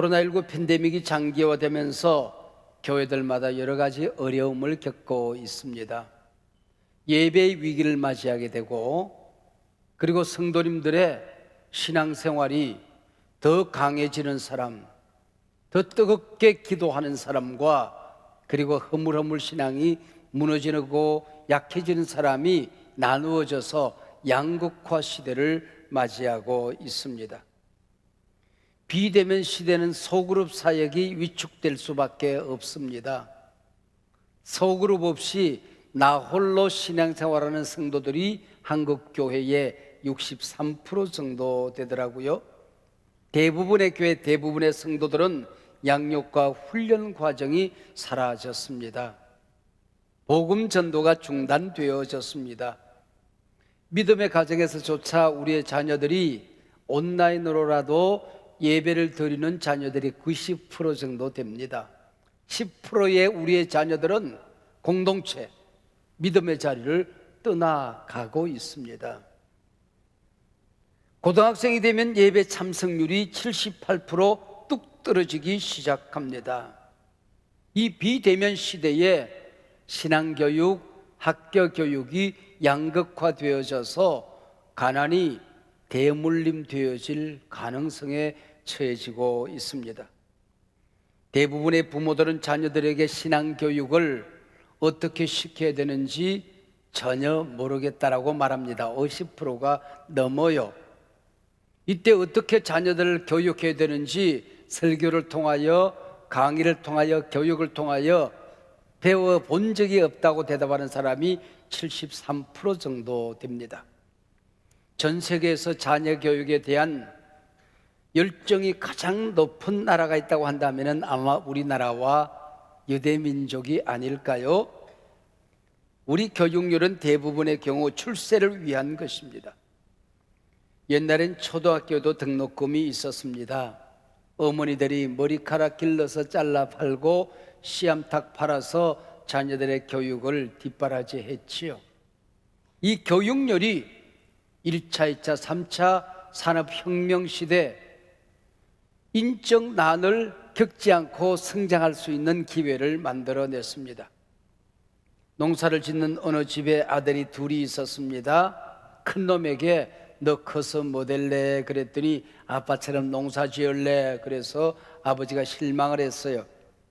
코로나19 팬데믹이 장기화되면서 교회들마다 여러 가지 어려움을 겪고 있습니다. 예배의 위기를 맞이하게 되고 그리고 성도님들의 신앙생활이 더 강해지는 사람, 더 뜨겁게 기도하는 사람과 그리고 허물허물 신앙이 무너지고 약해지는 사람이 나누어져서 양극화 시대를 맞이하고 있습니다. 비대면 시대는 소그룹 사역이 위축될 수밖에 없습니다. 소그룹 없이 나 홀로 신앙생활하는 성도들이 한국 교회의 63% 정도 되더라고요. 대부분의 교회 대부분의 성도들은 양육과 훈련 과정이 사라졌습니다. 복음 전도가 중단되어졌습니다. 믿음의 가정에서조차 우리의 자녀들이 온라인으로라도 예배를 드리는 자녀들이 90% 정도 됩니다. 10%의 우리의 자녀들은 공동체, 믿음의 자리를 떠나가고 있습니다. 고등학생이 되면 예배 참석률이 78%뚝 떨어지기 시작합니다. 이 비대면 시대에 신앙교육, 학교 교육이 양극화되어져서 가난이 대물림 되어질 가능성에 처해지고 있습니다. 대부분의 부모들은 자녀들에게 신앙 교육을 어떻게 시켜야 되는지 전혀 모르겠다라고 말합니다. 50%가 넘어요. 이때 어떻게 자녀들을 교육해야 되는지 설교를 통하여 강의를 통하여 교육을 통하여 배워 본 적이 없다고 대답하는 사람이 73% 정도 됩니다. 전 세계에서 자녀 교육에 대한 열정이 가장 높은 나라가 있다고 한다면 아마 우리나라와 유대 민족이 아닐까요? 우리 교육률은 대부분의 경우 출세를 위한 것입니다. 옛날엔 초등학교도 등록금이 있었습니다. 어머니들이 머리카락 길러서 잘라 팔고 씨암탉 팔아서 자녀들의 교육을 뒷바라지 했지요. 이 교육열이 1차, 2차, 3차 산업혁명 시대 인적 난을 겪지 않고 성장할 수 있는 기회를 만들어냈습니다. 농사를 짓는 어느 집에 아들이 둘이 있었습니다. 큰 놈에게 너 커서 뭐 될래? 그랬더니 아빠처럼 농사 지을래? 그래서 아버지가 실망을 했어요.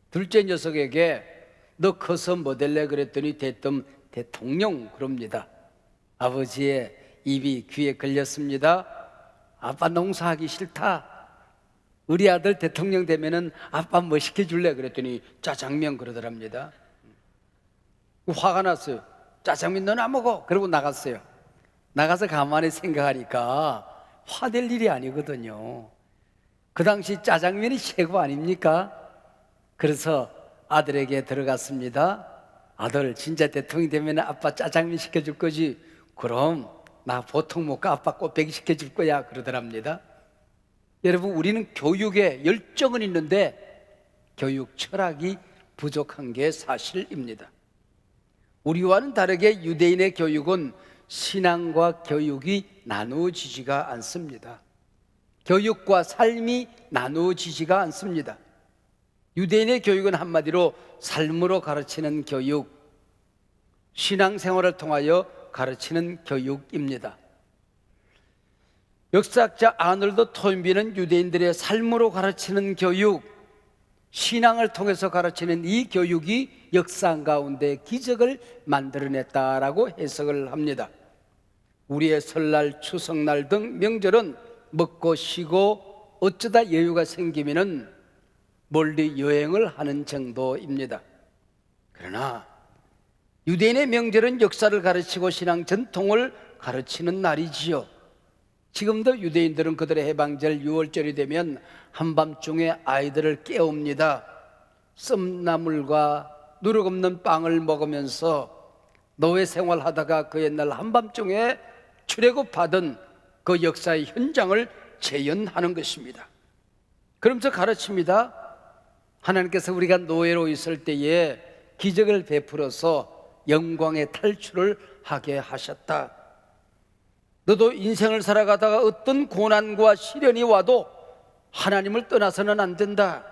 둘째 녀석에게 너 커서 뭐 될래? 그랬더니 대뜸 대통령 그럽니다. 아버지의 입이 귀에 걸렸습니다. 아빠 농사하기 싫다. 우리 아들 대통령 되면은 아빠 뭐 시켜줄래? 그랬더니 짜장면 그러더랍니다. 화가 났어요. 짜장면 안 먹어. 그러고 나갔어요. 나가서 가만히 생각하니까 화될 일이 아니거든요. 그 당시 짜장면이 최고 아닙니까? 그래서 아들에게 들어갔습니다. 아들, 진짜 대통령 되면 아빠 짜장면 시켜줄 거지. 그럼 나 보통 먹고 아빠 꽃배기 시켜줄 거야. 그러더랍니다. 여러분, 우리는 교육에 열정은 있는데 교육 철학이 부족한 게 사실입니다. 우리와는 다르게 유대인의 교육은 신앙과 교육이 나누어지지가 않습니다. 교육과 삶이 나누어지지가 않습니다. 유대인의 교육은 한마디로 삶으로 가르치는 교육, 신앙생활을 통하여 가르치는 교육입니다. 역사학자 아놀드 토인비는 유대인들의 삶으로 가르치는 교육, 신앙을 통해서 가르치는 이 교육이 역사 가운데 기적을 만들어냈다라고 해석을 합니다. 우리의 설날, 추석날 등 명절은 먹고 쉬고 어쩌다 여유가 생기면은 멀리 여행을 하는 정도입니다. 그러나 유대인의 명절은 역사를 가르치고 신앙 전통을 가르치는 날이지요. 지금도 유대인들은 그들의 해방절 6월절이 되면 한밤중에 아이들을 깨웁니다. 썸나물과 누룩 없는 빵을 먹으면서 노예 생활하다가 그 옛날 한밤중에 출애굽 받은 그 역사의 현장을 재현하는 것입니다. 그러면서 가르칩니다. 하나님께서 우리가 노예로 있을 때에 기적을 베풀어서 영광의 탈출을 하게 하셨다. 너도 인생을 살아가다가 어떤 고난과 시련이 와도 하나님을 떠나서는 안 된다.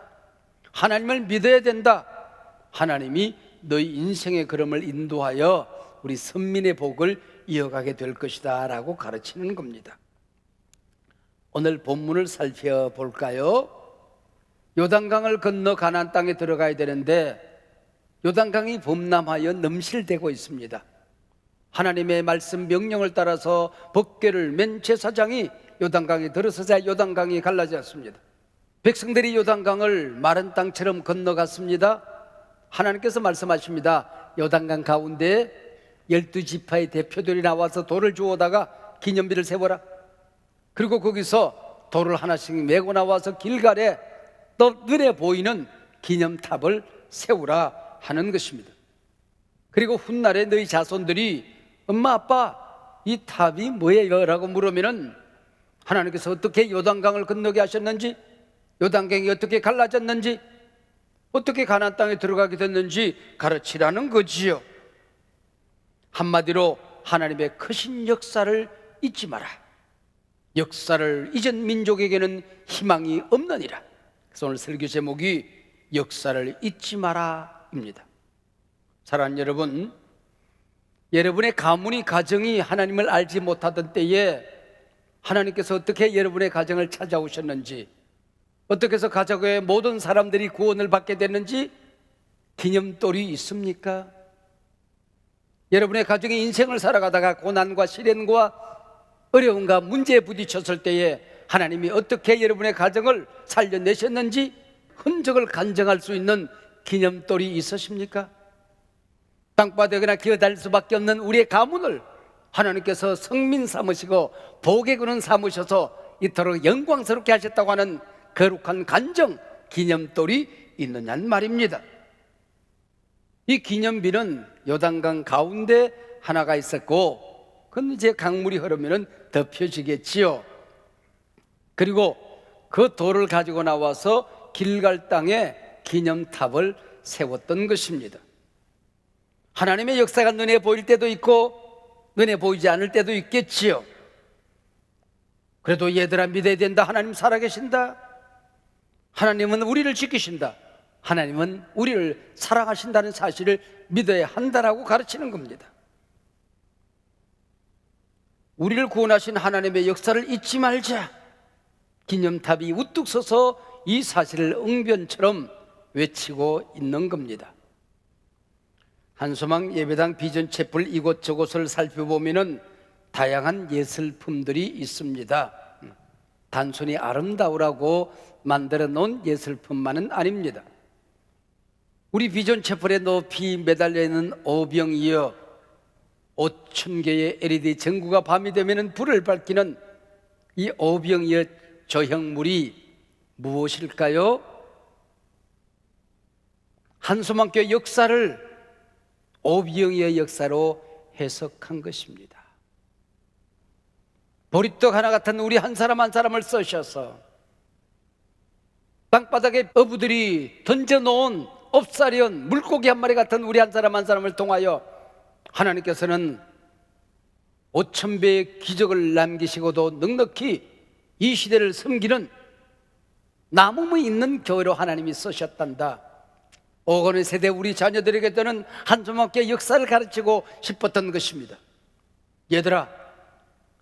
하나님을 믿어야 된다. 하나님이 너희 인생의 걸음을 인도하여 우리 선민의 복을 이어가게 될 것이다 라고 가르치는 겁니다. 오늘 본문을 살펴볼까요? 요단강을 건너 가나안 땅에 들어가야 되는데 요단강이 범람하여 넘실대고 있습니다. 하나님의 말씀 명령을 따라서 법궤를 맨 제사장이 요단강에 들어서자 요단강이 갈라졌습니다. 백성들이 요단강을 마른 땅처럼 건너갔습니다. 하나님께서 말씀하십니다. 요단강 가운데 열두 지파의 대표들이 나와서 돌을 주워다가 기념비를 세워라. 그리고 거기서 돌을 하나씩 메고 나와서 길가에 또 눈에 보이는 기념탑을 세우라 하는 것입니다. 그리고 훗날에 너희 자손들이 엄마 아빠 이 탑이 뭐예요? 라고 물으면은 하나님께서 어떻게 요단강을 건너게 하셨는지 요단강이 어떻게 갈라졌는지 어떻게 가나안 땅에 들어가게 됐는지 가르치라는 거지요. 한마디로 하나님의 크신 역사를 잊지 마라. 역사를 잊은 민족에게는 희망이 없느니라. 그래서 오늘 설교 제목이 역사를 잊지 마라입니다. 사랑하는 여러분, 여러분의 가문이 가정이 하나님을 알지 못하던 때에 하나님께서 어떻게 여러분의 가정을 찾아오셨는지 어떻게 해서 가족의 모든 사람들이 구원을 받게 됐는지 기념돌이 있습니까? 여러분의 가정의 인생을 살아가다가 고난과 시련과 어려움과 문제에 부딪혔을 때에 하나님이 어떻게 여러분의 가정을 살려내셨는지 흔적을 간증할 수 있는 기념돌이 있으십니까? 땅바닥이나 기어다닐 수밖에 없는 우리의 가문을 하나님께서 성민 삼으시고 복의 그는 삼으셔서 이토록 영광스럽게 하셨다고 하는 거룩한 간정 기념돌이 있느냐는 말입니다. 이 기념비는 요단강 가운데 하나가 있었고 그건 이제 강물이 흐르면 덮여지겠지요. 그리고 그 돌을 가지고 나와서 길갈 땅에 기념탑을 세웠던 것입니다. 하나님의 역사가 눈에 보일 때도 있고 눈에 보이지 않을 때도 있겠지요. 그래도 얘들아 믿어야 된다. 하나님 살아계신다. 하나님은 우리를 지키신다. 하나님은 우리를 사랑하신다는 사실을 믿어야 한다라고 가르치는 겁니다. 우리를 구원하신 하나님의 역사를 잊지 말자. 기념탑이 우뚝 서서 이 사실을 응변처럼 외치고 있는 겁니다. 한소망 예배당 비전 채플 이곳저곳을 살펴보면은 다양한 예술품들이 있습니다. 단순히 아름다우라고 만들어 놓은 예술품만은 아닙니다. 우리 비전 채플의 높이 매달려 있는 오병이어 5천 개의 LED 전구가 밤이 되면 불을 밝히는 이 오병이어 조형물이 무엇일까요? 한소망교 역사를 오병이어 역사로 해석한 것입니다. 보리떡 하나 같은 우리 한 사람 한 사람을 써셔서 땅바닥에 어부들이 던져놓은 옵사리온 물고기 한 마리 같은 우리 한 사람 한 사람을 통하여 하나님께서는 5천 배의 기적을 남기시고도 넉넉히 이 시대를 섬기는 나무무 있는 교회로 하나님이 쓰셨단다. 오건의 세대 우리 자녀들에게 는 한조목의 역사를 가르치고 싶었던 것입니다. 얘들아,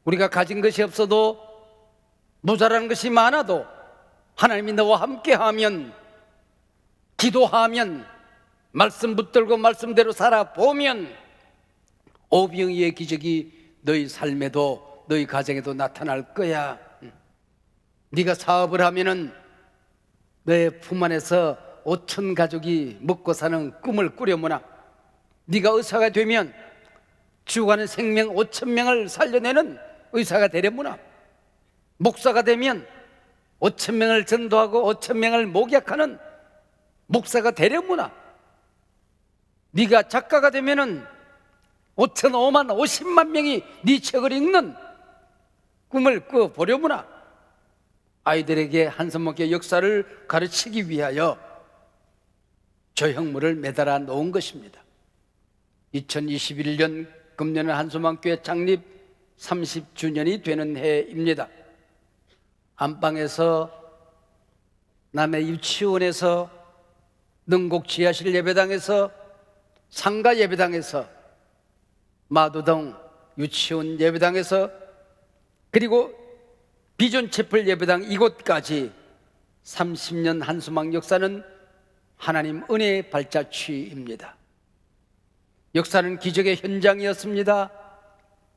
우리가 가진 것이 없어도 모자라는 것이 많아도 하나님이 너와 함께하면 기도하면 말씀 붙들고 말씀대로 살아보면 오병이의 기적이 너희 삶에도 너희 가정에도 나타날 거야. 네가 사업을 하면은 너의 품 안에서 오천 가족이 먹고 사는 꿈을 꾸려보나. 네가 의사가 되면 죽어가는 생명 오천 명을 살려내는 의사가 되려무나. 목사가 되면 오천 명을 전도하고 오천 명을 목약하는 목사가 되려무나. 네가 작가가 되면은 5천 5만 50만 명이 네 책을 읽는 꿈을 꿔 보려무나. 아이들에게 한선목의 역사를 가르치기 위하여 저 형물을 매달아 놓은 것입니다. 2021년 금년은 한소망교회 창립 30주년이 되는 해입니다. 안방에서 남해 유치원에서 능곡 지하실 예배당에서 상가 예배당에서 마도동 유치원 예배당에서 그리고 비전 채플 예배당 이곳까지 30년 한수막 역사는 하나님 은혜의 발자취입니다. 역사는 기적의 현장이었습니다.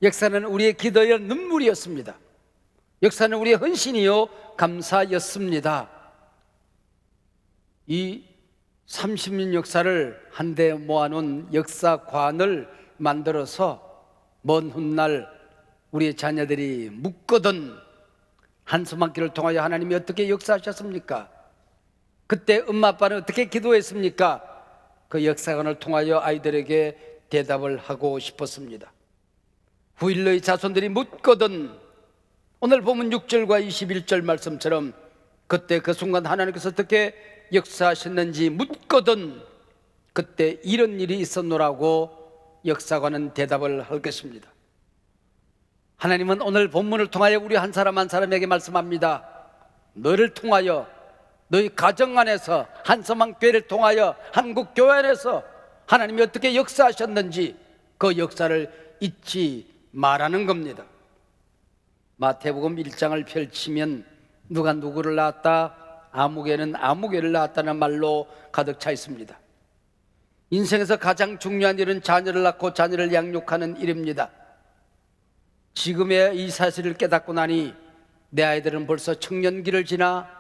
역사는 우리의 기도의 눈물이었습니다. 역사는 우리의 헌신이요 감사였습니다. 이 30년 역사를 한데 모아놓은 역사관을 만들어서 먼 훗날 우리의 자녀들이 묻거든 한수막기를 통하여 하나님이 어떻게 역사하셨습니까? 그때 엄마 아빠는 어떻게 기도했습니까? 그 역사관을 통하여 아이들에게 대답을 하고 싶었습니다. 후일러의 자손들이 묻거든 오늘 보면 6절과 21절 말씀처럼 그때 그 순간 하나님께서 어떻게 역사하셨는지 묻거든 그때 이런 일이 있었노라고 역사관은 대답을 할 것입니다. 하나님은 오늘 본문을 통하여 우리 한 사람 한 사람에게 말씀합니다. 너를 통하여 너희 가정 안에서 한서망 교회를 통하여 한국 교회 안에서 하나님이 어떻게 역사하셨는지 그 역사를 잊지 말하는 겁니다. 마태복음 1장을 펼치면 누가 누구를 낳았다 아무개는 아무개를 낳았다는 말로 가득 차 있습니다. 인생에서 가장 중요한 일은 자녀를 낳고 자녀를 양육하는 일입니다. 지금의 이 사실을 깨닫고 나니 내 아이들은 벌써 청년기를 지나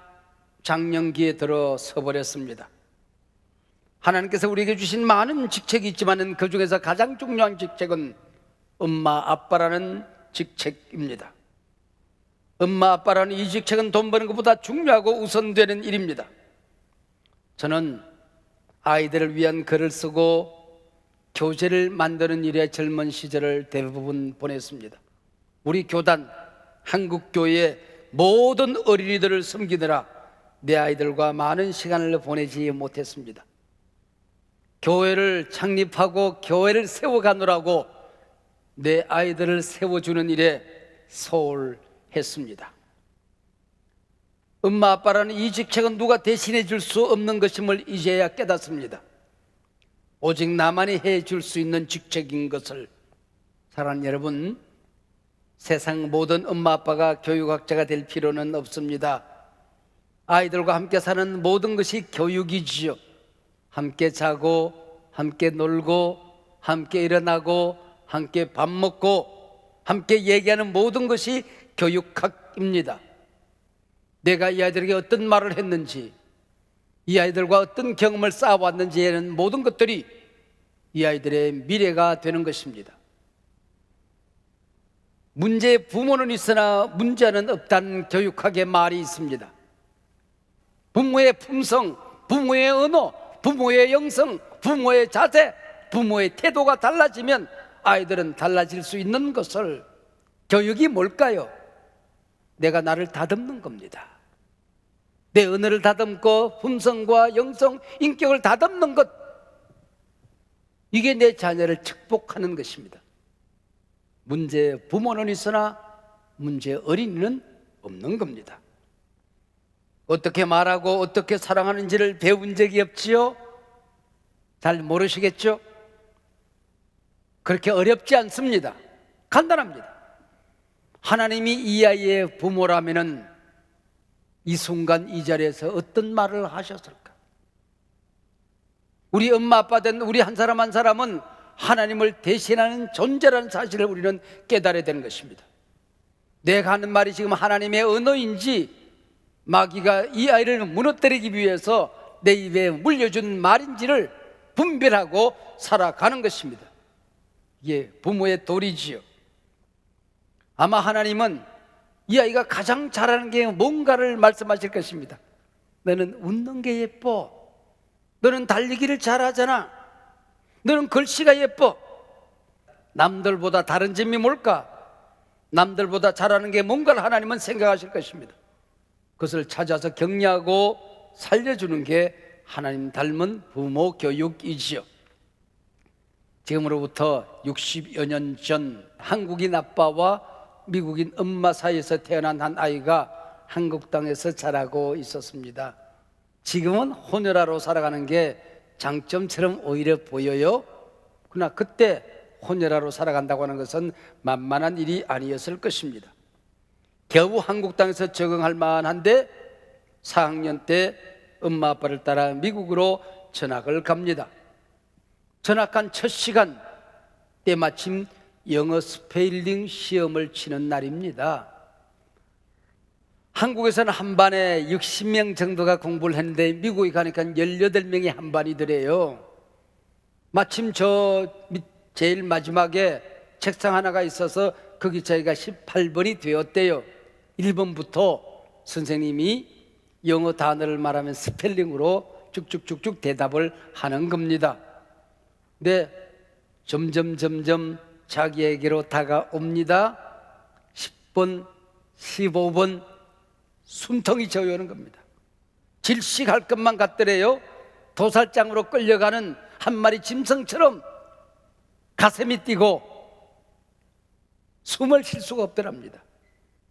장년기에 들어서 버렸습니다. 하나님께서 우리에게 주신 많은 직책이 있지만은 그 중에서 가장 중요한 직책은 엄마 아빠라는 직책입니다. 엄마 아빠라는 이 직책은 돈 버는 것보다 중요하고 우선되는 일입니다. 저는 아이들을 위한 글을 쓰고 교재를 만드는 일에 젊은 시절을 대부분 보냈습니다. 우리 교단 한국교회 모든 어린이들을 섬기느라 내 아이들과 많은 시간을 보내지 못했습니다. 교회를 창립하고 교회를 세워가느라고 내 아이들을 세워주는 일에 소홀했습니다. 엄마 아빠라는 이 직책은 누가 대신해 줄 수 없는 것임을 이제야 깨닫습니다. 오직 나만이 해 줄 수 있는 직책인 것을 사랑하는 여러분 세상 모든 엄마 아빠가 교육학자가 될 필요는 없습니다. 아이들과 함께 사는 모든 것이 교육이지요. 함께 자고, 함께 놀고, 함께 일어나고, 함께 밥 먹고, 함께 얘기하는 모든 것이 교육학입니다. 내가 이 아이들에게 어떤 말을 했는지, 이 아이들과 어떤 경험을 쌓아왔는지에 는 모든 것들이 이 아이들의 미래가 되는 것입니다. 문제의 부모는 있으나 문제는 없다는 교육학의 말이 있습니다. 부모의 품성, 부모의 언어, 부모의 영성, 부모의 자세, 부모의 태도가 달라지면 아이들은 달라질 수 있는 것을 교육이 뭘까요? 내가 나를 다듬는 겁니다. 내 언어를 다듬고 품성과 영성, 인격을 다듬는 것 이게 내 자녀를 축복하는 것입니다. 문제 부모는 있으나 문제 어린이는 없는 겁니다. 어떻게 말하고 어떻게 사랑하는지를 배운 적이 없지요? 잘 모르시겠죠? 그렇게 어렵지 않습니다. 간단합니다. 하나님이 이 아이의 부모라면은 이 순간 이 자리에서 어떤 말을 하셨을까? 우리 엄마 아빠 된 우리 한 사람 한 사람은 하나님을 대신하는 존재라는 사실을 우리는 깨달아야 되는 것입니다. 내가 하는 말이 지금 하나님의 언어인지 마귀가 이 아이를 무너뜨리기 위해서 내 입에 물려준 말인지를 분별하고 살아가는 것입니다. 이게 부모의 도리지요. 아마 하나님은 이 아이가 가장 잘하는 게 뭔가를 말씀하실 것입니다. 너는 웃는 게 예뻐. 너는 달리기를 잘하잖아. 너는 글씨가 예뻐. 남들보다 다른 점이 뭘까? 남들보다 잘하는 게 뭔가를 하나님은 생각하실 것입니다. 그것을 찾아서 격려하고 살려주는 게 하나님 닮은 부모 교육이지요. 지금으로부터 60여 년 전 한국인 아빠와 미국인 엄마 사이에서 태어난 한 아이가 한국 땅에서 자라고 있었습니다. 지금은 혼혈아로 살아가는 게 장점처럼 오히려 보여요. 그러나 그때 혼혈아로 살아간다고 하는 것은 만만한 일이 아니었을 것입니다. 겨우 한국 땅에서 적응할 만한데 4학년 때 엄마 아빠를 따라 미국으로 전학을 갑니다. 전학한 첫 시간 때마침 영어 스페일링 시험을 치는 날입니다. 한국에서는 한 반에 60명 정도가 공부를 했는데 미국에 가니까 18명이 한 반이 더래요. 마침 저 밑- 제일 마지막에 책상 하나가 있어서 거기 저희가 18번이 되었대요. 1번부터 선생님이 영어 단어를 말하면 스펠링으로 쭉쭉쭉쭉 대답을 하는 겁니다. 근데 점점 점점 자기에게로 다가옵니다. 10번, 15번 숨통이 저여오는 겁니다. 질식할 것만 같더래요. 도살장으로 끌려가는 한 마리 짐승처럼 가슴이 뛰고 숨을 쉴 수가 없더랍니다.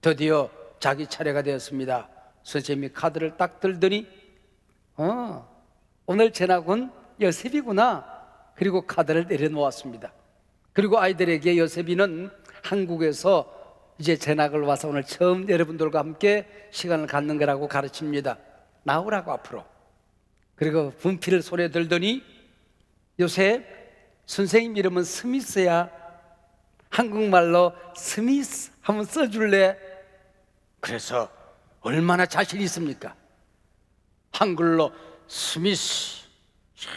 드디어 자기 차례가 되었습니다. 선생님이 카드를 딱 들더니 어, 오늘 전학은 여셉이구나. 그리고 카드를 내려놓았습니다. 그리고 아이들에게 요셉이는 한국에서 이제 전학을 와서 오늘 처음 여러분들과 함께 시간을 갖는 거라고 가르칩니다. 나오라고 앞으로. 그리고 분필을 손에 들더니 요셉 선생님 이름은 스미스야. 한국말로 스미스 한번 써줄래? 그래서 얼마나 자신 있습니까? 한글로 스미스 쫙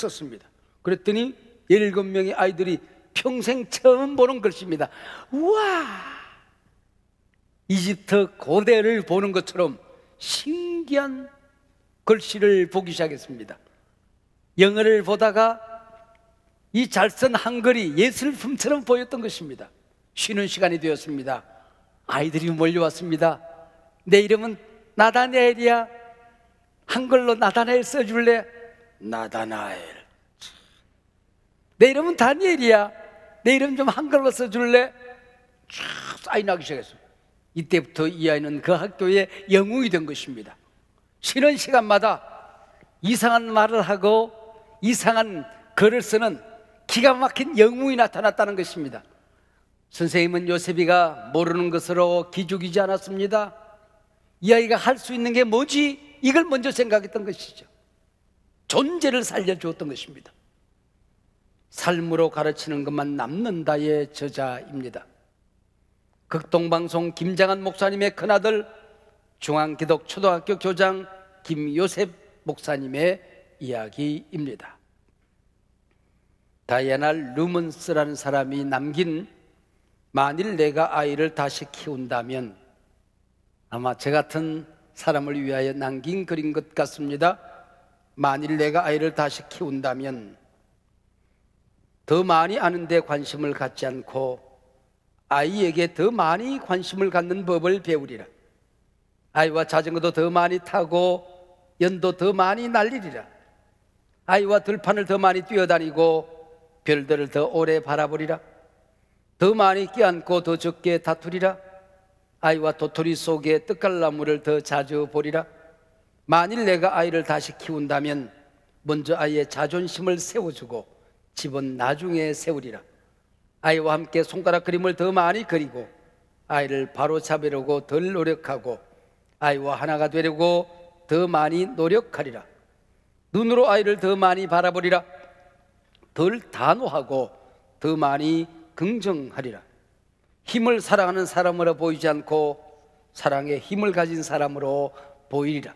썼습니다. 그랬더니 일곱 명의 아이들이 평생 처음 보는 글씨입니다. 우와! 이집트 고대를 보는 것처럼 신기한 글씨를 보기 시작했습니다. 영어를 보다가 이 잘 쓴 한글이 예술품처럼 보였던 것입니다. 쉬는 시간이 되었습니다. 아이들이 몰려왔습니다. 내 이름은 나다나엘이야. 한글로 나다나엘 써줄래? 나다나엘. 내 이름은 다니엘이야. 내 이름 좀 한글로 써줄래? 쫙 사인 나기 시작했어요. 이때부터 이 아이는 그 학교의 영웅이 된 것입니다. 쉬는 시간마다 이상한 말을 하고 이상한 글을 쓰는 기가 막힌 영웅이 나타났다는 것입니다. 선생님은 요셉이가 모르는 것으로 기죽이지 않았습니다. 이 아이가 할 수 있는 게 뭐지? 이걸 먼저 생각했던 것이죠. 존재를 살려주었던 것입니다. 삶으로 가르치는 것만 남는다의 저자입니다. 극동방송 김장한 목사님의 큰아들 중앙기독 초등학교 교장 김요셉 목사님의 이야기입니다. 다이애나 루먼스라는 사람이 남긴 만일 내가 아이를 다시 키운다면 아마 저 같은 사람을 위하여 남긴 글인 것 같습니다. 만일 내가 아이를 다시 키운다면 더 많이 아는데 관심을 갖지 않고 아이에게 더 많이 관심을 갖는 법을 배우리라. 아이와 자전거도 더 많이 타고 연도 더 많이 날리리라. 아이와 들판을 더 많이 뛰어다니고 별들을 더 오래 바라보리라. 더 많이 껴안고 더 적게 다투리라. 아이와 도토리 속에 떡갈나무를 더 자주 보리라. 만일 내가 아이를 다시 키운다면 먼저 아이의 자존심을 세워주고 집은 나중에 세우리라. 아이와 함께 손가락 그림을 더 많이 그리고 아이를 바로 잡으려고 덜 노력하고 아이와 하나가 되려고 더 많이 노력하리라. 눈으로 아이를 더 많이 바라보리라. 덜 단호하고 더 많이 긍정하리라. 힘을 사랑하는 사람으로 보이지 않고 사랑의 힘을 가진 사람으로 보이리라.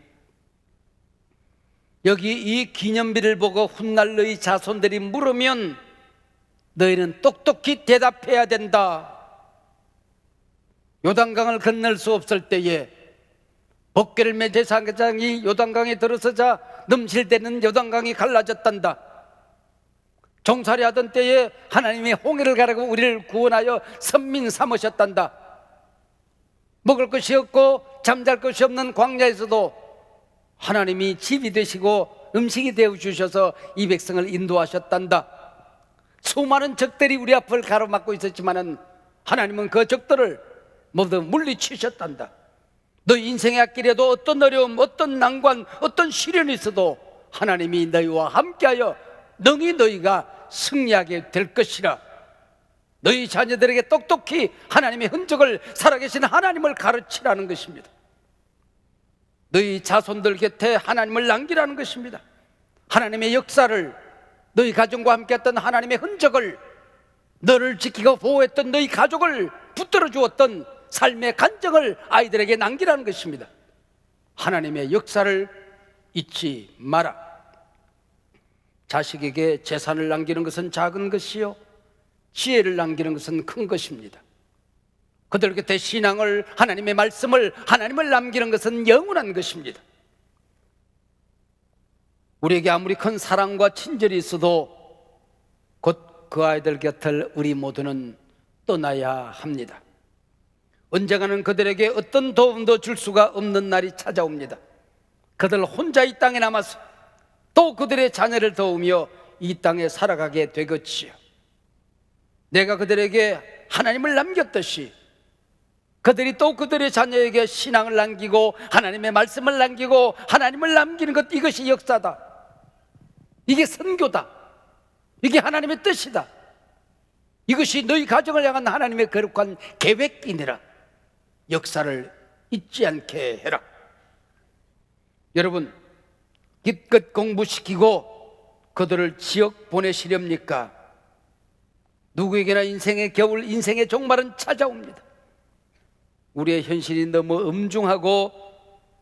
여기 이 기념비를 보고 훗날 너희 자손들이 물으면 너희는 똑똑히 대답해야 된다. 요단강을 건널 수 없을 때에 법궤를 매 제사장이 요단강에 들어서자 넘실대는 요단강이 갈라졌단다. 종살이 하던 때에 하나님이 홍해를 가라고 우리를 구원하여 선민 삼으셨단다. 먹을 것이 없고 잠잘 것이 없는 광야에서도 하나님이 집이 되시고 음식이 되어 주셔서 이 백성을 인도하셨단다. 수많은 적들이 우리 앞을 가로막고 있었지만은 하나님은 그 적들을 모두 물리치셨단다. 너희 인생의 앞길에도 어떤 어려움, 어떤 난관, 어떤 시련이 있어도 하나님이 너희와 함께하여 능히 너희가 승리하게 될 것이라. 너희 자녀들에게 똑똑히 하나님의 흔적을 살아계신 하나님을 가르치라는 것입니다. 너희 자손들 곁에 하나님을 남기라는 것입니다. 하나님의 역사를 너희 가정과 함께했던 하나님의 흔적을 너를 지키고 보호했던 너희 가족을 붙들어 주었던 삶의 간증을 아이들에게 남기라는 것입니다. 하나님의 역사를 잊지 마라. 자식에게 재산을 남기는 것은 작은 것이요. 지혜를 남기는 것은 큰 것입니다. 그들 곁에 신앙을, 하나님의 말씀을, 하나님을 남기는 것은 영원한 것입니다. 우리에게 아무리 큰 사랑과 친절이 있어도 곧 그 아이들 곁을 우리 모두는 떠나야 합니다. 언젠가는 그들에게 어떤 도움도 줄 수가 없는 날이 찾아옵니다. 그들 혼자 이 땅에 남아서 또 그들의 자녀를 도우며 이 땅에 살아가게 되겠지요. 내가 그들에게 하나님을 남겼듯이 그들이 또 그들의 자녀에게 신앙을 남기고 하나님의 말씀을 남기고 하나님을 남기는 것 이것이 역사다. 이게 선교다. 이게 하나님의 뜻이다. 이것이 너희 가정을 향한 하나님의 거룩한 계획이니라. 역사를 잊지 않게 해라. 여러분, 기껏 공부시키고 그들을 지역 보내시렵니까? 누구에게나 인생의 겨울, 인생의 종말은 찾아옵니다. 우리의 현실이 너무 엄중하고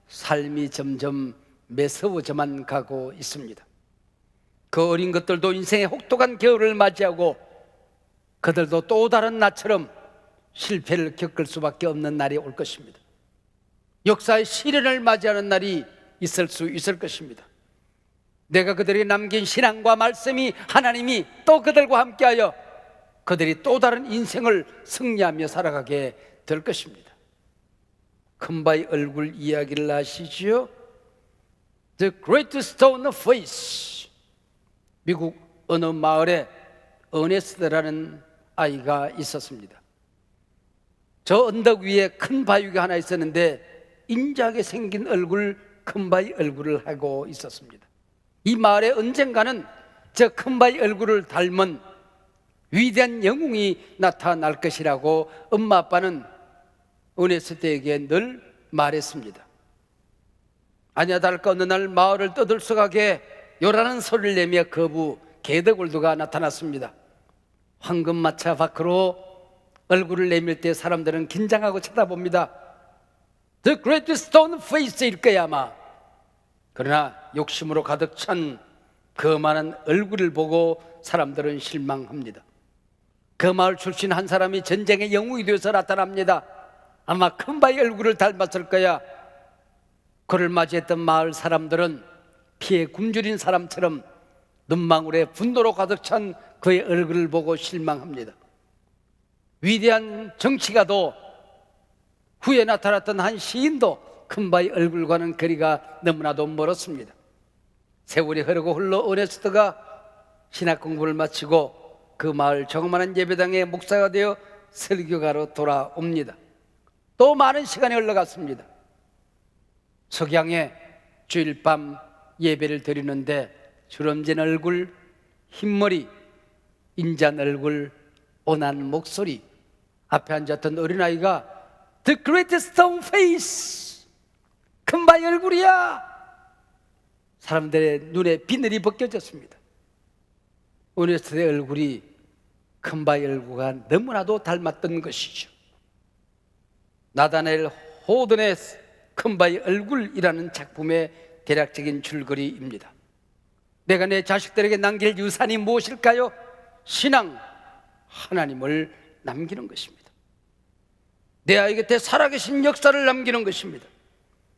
삶이 점점 매서워져만 가고 있습니다. 그 어린 것들도 인생의 혹독한 겨울을 맞이하고 그들도 또 다른 나처럼 실패를 겪을 수밖에 없는 날이 올 것입니다. 역사의 시련을 맞이하는 날이 있을 수 있을 것입니다. 내가 그들이 남긴 신앙과 말씀이 하나님이 또 그들과 함께하여 그들이 또 다른 인생을 승리하며 살아가게 될 것입니다. 큰바위 얼굴 이야기를 아시지요? The Great Stone Face. 미국 어느 마을에 어네스트라는 아이가 있었습니다. 저 언덕 위에 큰 바위가 하나 있었는데 인자하게 생긴 얼굴, 큰 바위 얼굴을 하고 있었습니다. 이 마을에 언젠가는 저 큰 바위 얼굴을 닮은 위대한 영웅이 나타날 것이라고 엄마 아빠는 은혜스테에게 늘 말했습니다. 아니야 다를까 어느 날 마을을 떠들썩하게 요라는 소리를 내며 거부 개덕울두가 나타났습니다. 황금마차 밖으로 얼굴을 내밀 때 사람들은 긴장하고 쳐다봅니다. The Great Stone Face일 거야 아마. 그러나 욕심으로 가득 찬그 많은 얼굴을 보고 사람들은 실망합니다. 그 마을 출신 한 사람이 전쟁의 영웅이 되어서 나타납니다. 아마 큰 바위 얼굴을 닮았을 거야. 그를 맞이했던 마을 사람들은 피에 굶주린 사람처럼 눈망울에 분노로 가득 찬 그의 얼굴을 보고 실망합니다. 위대한 정치가도 후에 나타났던 한 시인도 큰 바위 얼굴과는 거리가 너무나도 멀었습니다. 세월이 흐르고 흘러 오네스트가 신학 공부를 마치고 그 마을 조그마한 예배당의 목사가 되어 설교가로 돌아옵니다. 또 많은 시간이 흘러갔습니다. 석양에 주일 밤 예배를 드리는데 주름진 얼굴, 흰머리, 인잔 얼굴, 온한 목소리 앞에 앉았던 어린아이가 The Great Stone Face 큰 바위 얼굴이야 사람들의 눈에 비늘이 벗겨졌습니다 오네스트의 얼굴이 큰 바위 얼굴과 너무나도 닮았던 것이죠 나다넬 호든의 큰 바위 얼굴이라는 작품의 대략적인 줄거리입니다 내가 내 자식들에게 남길 유산이 무엇일까요? 신앙, 하나님을 남기는 것입니다. 내 아이 곁에 살아계신 역사를 남기는 것입니다.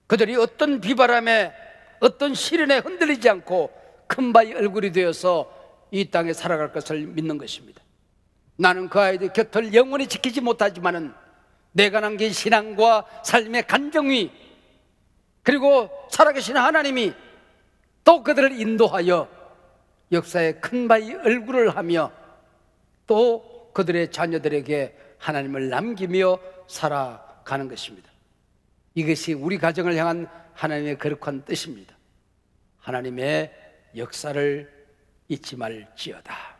그들이 어떤 비바람에 어떤 시련에 흔들리지 않고 큰 바위 얼굴이 되어서 이 땅에 살아갈 것을 믿는 것입니다. 나는 그 아이들 곁을 영원히 지키지 못하지만은 내가 남긴 신앙과 삶의 간정위 그리고 살아계신 하나님이 또 그들을 인도하여 역사의 큰 바위 얼굴을 하며 또 그들의 자녀들에게 하나님을 남기며 살아가는 것입니다. 이것이 우리 가정을 향한 하나님의 거룩한 뜻입니다. 하나님의 역사를 잊지 말지어다.